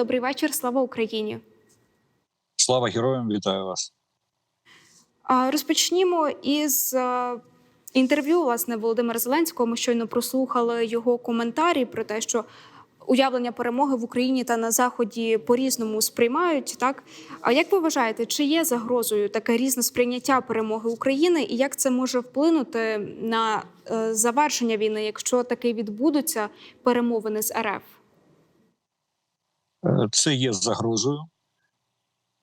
Добрий вечір. Слава Україні. Слава героям, вітаю вас. Розпочнімо із е, інтерв'ю власне Володимира Зеленського. Ми щойно прослухали його коментарі про те, що уявлення перемоги в Україні та на заході по-різному сприймають. Так а як ви вважаєте, чи є загрозою таке різне сприйняття перемоги України, і як це може вплинути на е, завершення війни, якщо таки відбудуться перемовини з РФ? Це є загрозою.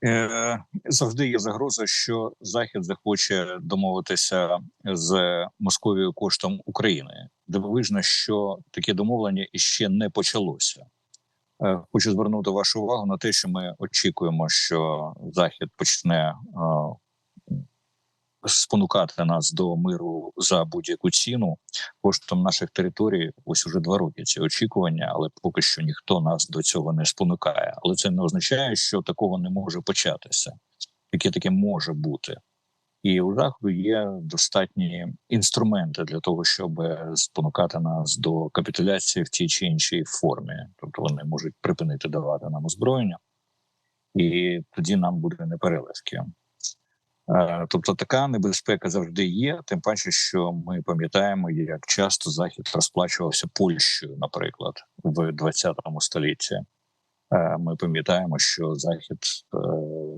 Е, Завжди є загроза, що Захід захоче домовитися з Московією коштом України. Дивовижно, що таке домовлення іще не почалося. Е, Хочу звернути вашу увагу на те, що ми очікуємо, що Захід почне е, спонукати нас до миру за будь-яку ціну коштом наших територій. Ось уже два роки ці очікування, але поки що ніхто нас до цього не спонукає. Але це не означає, що такого не може початися. Таке таке може бути. І у заходу є достатні інструменти для того, щоб спонукати нас до капітуляції в тій чи іншій формі. Тобто вони можуть припинити давати нам озброєння, і тоді нам буде непереливки. Е, Тобто така небезпека завжди є. Тим паче, що ми пам'ятаємо, як часто захід розплачувався Польщею, наприклад, в 20 столітті. Е, Ми пам'ятаємо, що Захід е,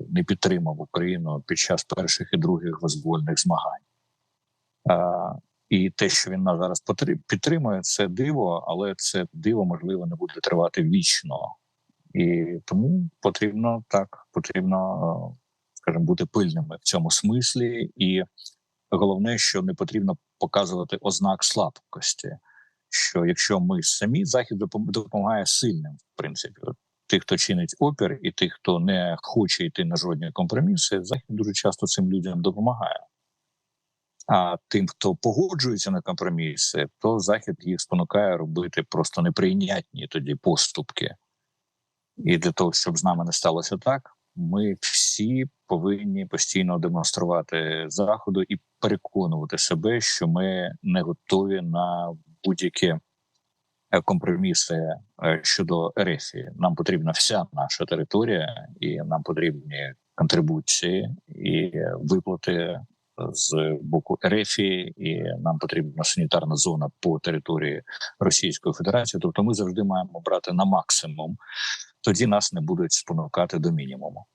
не підтримав Україну під час перших і других визвольних змагань. І те, що він нас зараз підтримує, це диво, але це диво можливо не буде тривати вічно, і тому потрібно так, потрібно, скажімо, бути пильними в цьому смислі, і головне, що не потрібно показувати ознак слабкості. Що якщо ми самі захід допомагає сильним, в принципі, тих, хто чинить опір, і тих, хто не хоче йти на жодні компроміси, захід дуже часто цим людям допомагає. А тим, хто погоджується на компроміси, то захід їх спонукає робити просто неприйнятні тоді поступки. І для того, щоб з нами не сталося так, ми всі повинні постійно демонструвати заходу і переконувати себе, що ми не готові на будь-які е, компроміси е, щодо Ерефії. Нам потрібна вся наша територія, і нам потрібні контрибуції і виплати з боку Ерефії, і нам потрібна санітарна зона по території Російської Федерації. Тобто, ми завжди маємо брати на максимум. Тоді нас не будуть спонукати до мінімуму.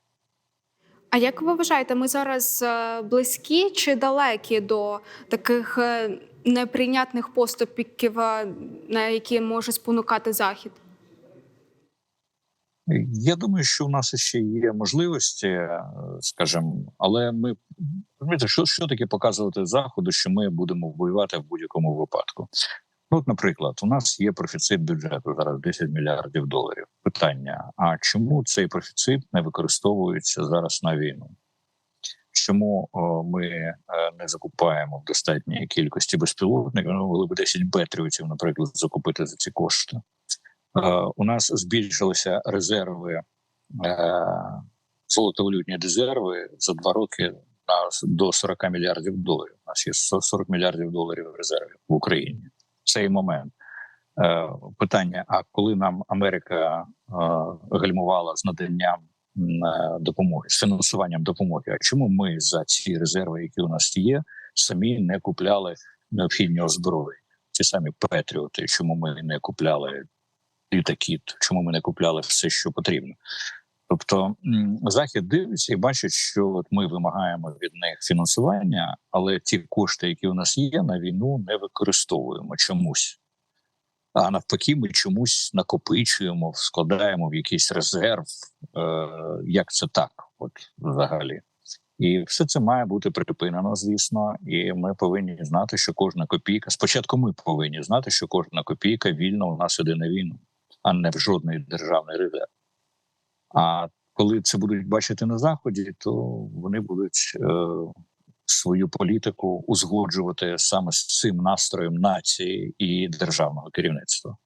А як ви вважаєте, ми зараз е, близькі чи далекі до таких е, неприйнятних поступків, е, на які може спонукати захід? Я думаю, що у нас ще є можливості, скажімо, але ми розумієте, що, що таке показувати заходу, що ми будемо воювати в будь-якому випадку. От, наприклад, у нас є профіцит бюджету зараз 10 мільярдів доларів. Питання: а чому цей профіцит не використовується зараз на війну? Чому ми е, не закупаємо в достатній кількості безпілотників? Ну, могли б 10 бетрівців, наприклад, закупити за ці кошти. Е, у нас збільшилися резерви, е, золотовалютні резерви за два роки на до 40 мільярдів доларів. У нас є 40 мільярдів доларів резервів в Україні. В цей момент питання: а коли нам Америка е, гальмувала з наданням е, допомоги з фінансуванням допомоги? А чому ми за ці резерви, які у нас є, самі не купляли необхідні озброї? Ці самі Петріоти, чому ми не купляли літаки, чому ми не купляли все, що потрібно? Тобто захід дивиться і бачить, що от ми вимагаємо від них фінансування, але ті кошти, які у нас є на війну, не використовуємо чомусь. А навпаки, ми чомусь накопичуємо, складаємо в якийсь резерв. Е, як це так? От взагалі, і все це має бути припинено, звісно. І ми повинні знати, що кожна копійка. Спочатку ми повинні знати, що кожна копійка вільно у нас іде на війну, а не в жодний державний резерв. А коли це будуть бачити на заході, то вони будуть е, свою політику узгоджувати саме з цим настроєм нації і державного керівництва.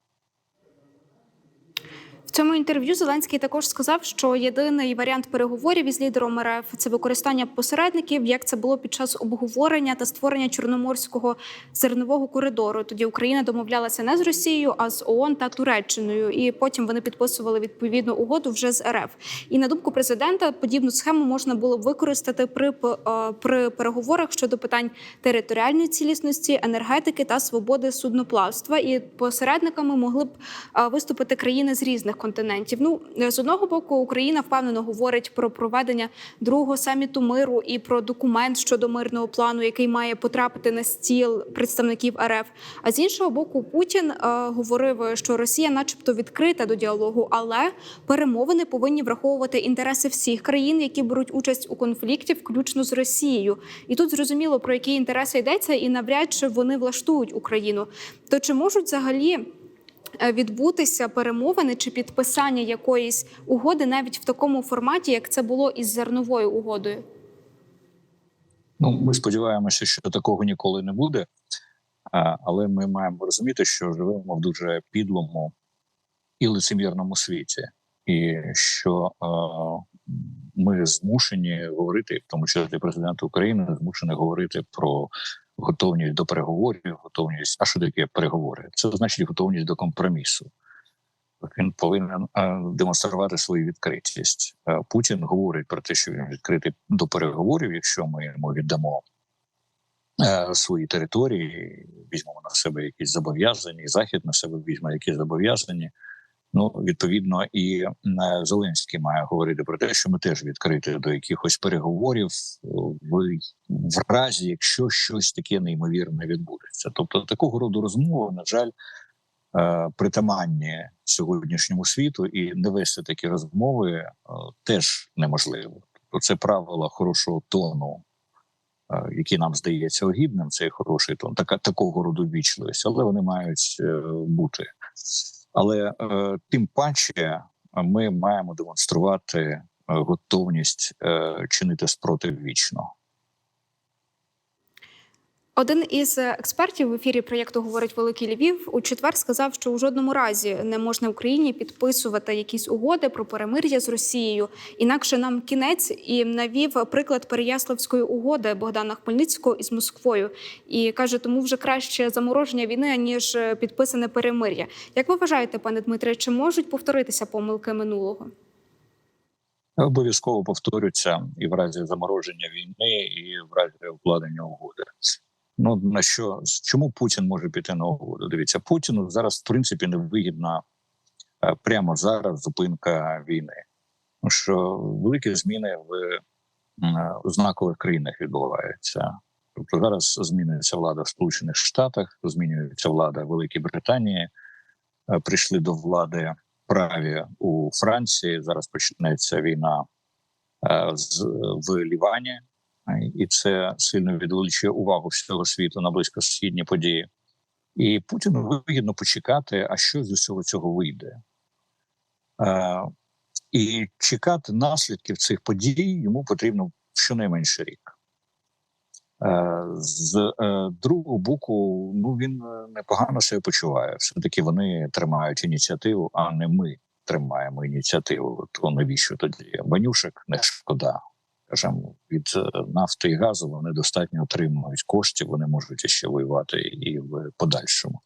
В цьому інтерв'ю Зеленський також сказав, що єдиний варіант переговорів із лідером РФ це використання посередників, як це було під час обговорення та створення чорноморського зернового коридору. Тоді Україна домовлялася не з Росією, а з ООН та Туреччиною. І потім вони підписували відповідну угоду вже з РФ. І на думку президента, подібну схему можна було б використати при е, при переговорах щодо питань територіальної цілісності, енергетики та свободи судноплавства. І посередниками могли б е, виступити країни з різних континентів. Ну е, з одного боку, Україна впевнено говорить про проведення другого саміту миру і про документ щодо мирного плану, який має потрапити на стіл представників РФ. А з іншого боку, Путін е, говорив, що Росія, начебто, відкрита до діалогу, але перемовини повинні враховувати інтереси всіх країн, які беруть участь у конфлікті, включно з Росією. І тут зрозуміло про які інтереси йдеться, і навряд чи вони влаштують Україну. То чи можуть взагалі? Е, Відбутися перемовини чи підписання якоїсь угоди навіть в такому форматі, як це було із зерновою угодою. Ну, ми сподіваємося, що такого ніколи не буде. Але ми маємо розуміти, що живемо в дуже підлому і лицемірному світі, і що е, ми змушені говорити, в тому числі президент України, змушений говорити про готовність до переговорів, готовність. А що таке переговори? Це значить готовність до компромісу. Він повинен е, демонструвати свою відкритість. Е, Путін говорить про те, що він відкритий до переговорів, якщо ми йому віддамо е, свої території, візьмемо на себе якісь зобов'язання, і захід на себе візьме якісь зобов'язання. Ну, відповідно, і е, Зеленський має говорити про те, що ми теж відкриті до якихось переговорів е, в, в разі, якщо щось таке неймовірне відбудеться. Тобто такого роду розмови, на жаль, е, притаманні сьогоднішньому світу, і не вести такі розмови теж неможливо. Тобто це правила хорошого тону, які нам здається огідним, цей хороший тон, така такого роду вічливість, але вони мають бути. Але е, тим паче ми маємо демонструвати е, готовність е, чинити спротив вічно. Один із експертів в ефірі проєкту говорить Великий Львів у четвер сказав, що у жодному разі не можна Україні підписувати якісь угоди про перемир'я з Росією. Інакше нам кінець і навів приклад Переяславської угоди Богдана Хмельницького із Москвою. І каже, тому вже краще замороження війни ніж підписане перемир'я. Як ви вважаєте, пане Дмитре, чи можуть повторитися помилки минулого? Обов'язково повторються і в разі замороження війни, і в разі укладення угоди. Ну на що чому Путін може піти на угоду? Дивіться, Путіну зараз в принципі невигідна е, прямо зараз зупинка війни, що великі зміни в е, знакових країнах відбуваються. Тобто зараз змінюється влада в Сполучених Штатах, змінюється влада Великій Британії. е, Прийшли до влади праві у Франції. Зараз почнеться війна в Лівані і це сильно відволічує увагу всього світу на близькосхідні події. І Путіну вигідно почекати, а що з усього цього вийде. Е, І чекати наслідків цих подій йому потрібно щонайменше рік. Е, З е, другого боку, ну він непогано себе почуває. Все таки вони тримають ініціативу, а не ми тримаємо ініціативу. То навіщо тоді? Банюшек не шкода скажімо, від е, нафти і газу вони достатньо отримують коштів, вони можуть ще воювати і в подальшому.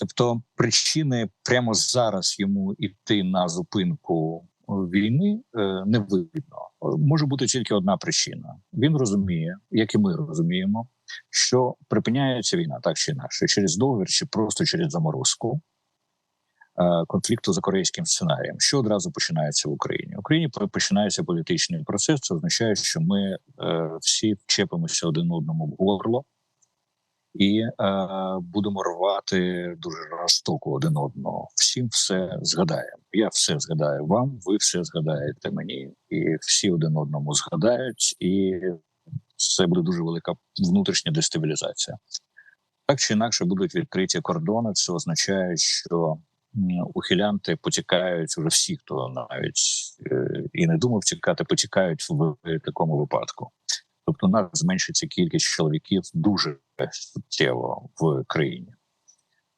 Тобто причини прямо зараз йому йти на зупинку війни е, не видно. Може бути тільки одна причина. Він розуміє, як і ми розуміємо, що припиняється війна так чи інакше через договір, чи просто через заморозку е, конфлікту за корейським сценарієм, що одразу починається в Україні. В Україні починається політичний процес. Це означає, що ми е, всі вчепимося один одному в горло і е, будемо рвати дуже жорстоко один одного. Всім все згадаємо. Я все згадаю вам, ви все згадаєте мені, і всі один одному згадають, і це буде дуже велика внутрішня дестабілізація. Так чи інакше будуть відкриті кордони. Це означає, що ухилянти потікають уже всі, хто навіть е, і не думав тікати, потікають в такому випадку. Тобто, у нас зменшиться кількість чоловіків дуже суттєво в країні.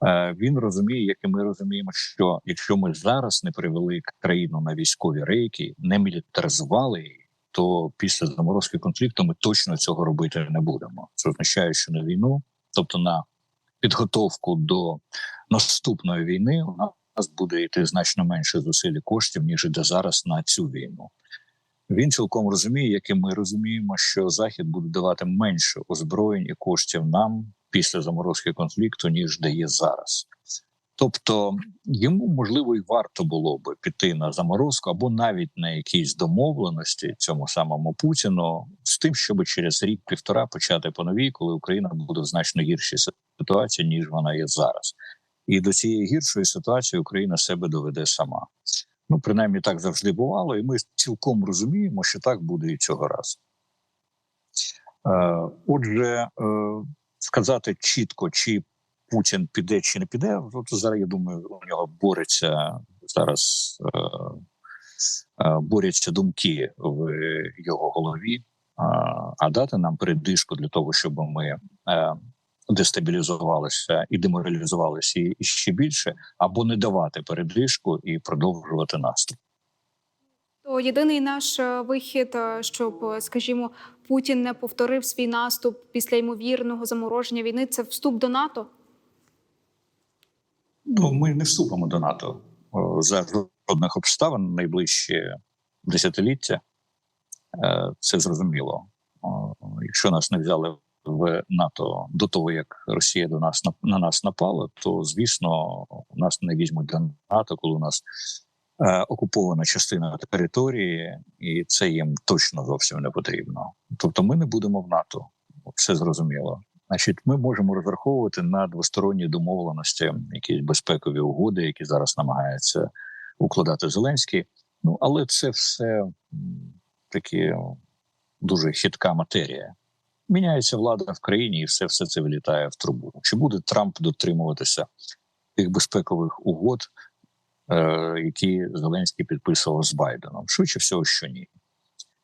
Е, Він розуміє, як і ми розуміємо, що якщо ми зараз не привели країну на військові рейки, не мілітаризували її, то після заморозки конфлікту ми точно цього робити не будемо. Це означає, що на війну, тобто на підготовку до наступної війни, у нас буде йти значно менше зусиль коштів ніж іде зараз на цю війну. Він цілком розуміє, як і ми розуміємо, що Захід буде давати менше озброєнь і коштів нам після заморозки конфлікту, ніж дає зараз. Тобто йому можливо і варто було би піти на заморозку або навіть на якісь домовленості цьому самому Путіну з тим, щоб через рік-півтора почати по новій, коли Україна буде в значно гіршій ситуації, ніж вона є зараз. І до цієї гіршої ситуації Україна себе доведе сама. Ну, принаймні так завжди бувало, і ми цілком розуміємо, що так буде і цього разу. Е, отже, е, сказати чітко, чи Путін піде чи не піде, от зараз я думаю, у нього бореться зараз е, е, борються думки в його голові, а, а дати нам передишку для того, щоб ми е, дестабілізувалися і деморалізувалися ще більше, або не давати передишку і продовжувати наступ. То єдиний наш е, вихід, е, щоб, е, скажімо, Путін не повторив свій наступ після ймовірного замороження війни, це вступ до НАТО. Ну, ми не вступимо до НАТО за жодних обставин найближчі десятиліття. Е, Це зрозуміло. Якщо нас не взяли в НАТО до того, як Росія до нас на нас напала, то звісно нас не візьмуть до НАТО, коли у нас е, окупована частина території, і це їм точно зовсім не потрібно. Тобто, ми не будемо в НАТО. Це зрозуміло. Значить, ми можемо розраховувати на двосторонні домовленості, якісь безпекові угоди, які зараз намагається укладати Зеленський. Ну але це все такі дуже хитка матерія. Міняється влада в країні, і все, все це вилітає в трубу. Чи буде Трамп дотримуватися тих безпекових угод, е, які Зеленський підписував з Байденом? Швидше всього, що ні.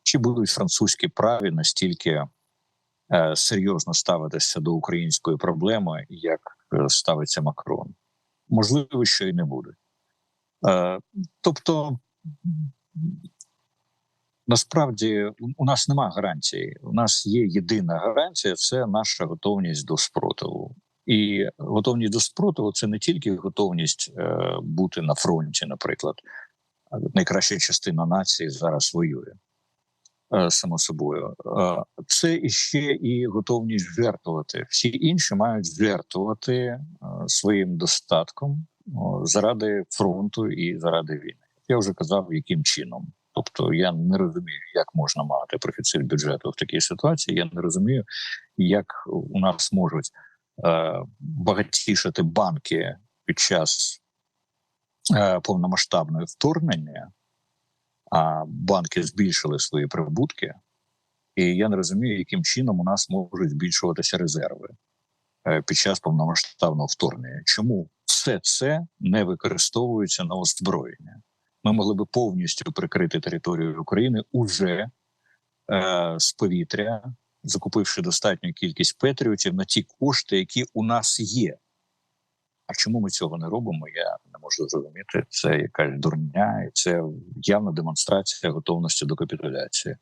Чи будуть французькі праві настільки серйозно ставитися до української проблеми, як е, ставиться Макрон? Можливо, що і не будуть. Е, тобто, насправді у нас нема гарантії. У нас є єдина гарантія це наша готовність до спротиву. І готовність до спротиву це не тільки готовність е, бути на фронті, наприклад. Найкраща частина нації зараз воює е, само собою. Е, Це іще і готовність жертвувати. Всі інші мають жертвувати е, своїм достатком заради фронту і заради війни. Я вже казав, яким чином. Тобто я не розумію, як можна мати профіцит бюджету в такій ситуації. Я не розумію, як у нас можуть е, багатішати банки під час е, повномасштабного вторгнення, а банки збільшили свої прибутки, і я не розумію, яким чином у нас можуть збільшуватися резерви е, під час повномасштабного вторгнення. Чому все це не використовується на озброєння? Ми могли би повністю прикрити територію України уже е, з повітря, закупивши достатню кількість патріотів на ті кошти, які у нас є. А чому ми цього не робимо? Я можу зрозуміти, це якась дурня, і це явна демонстрація готовності до капітуляції.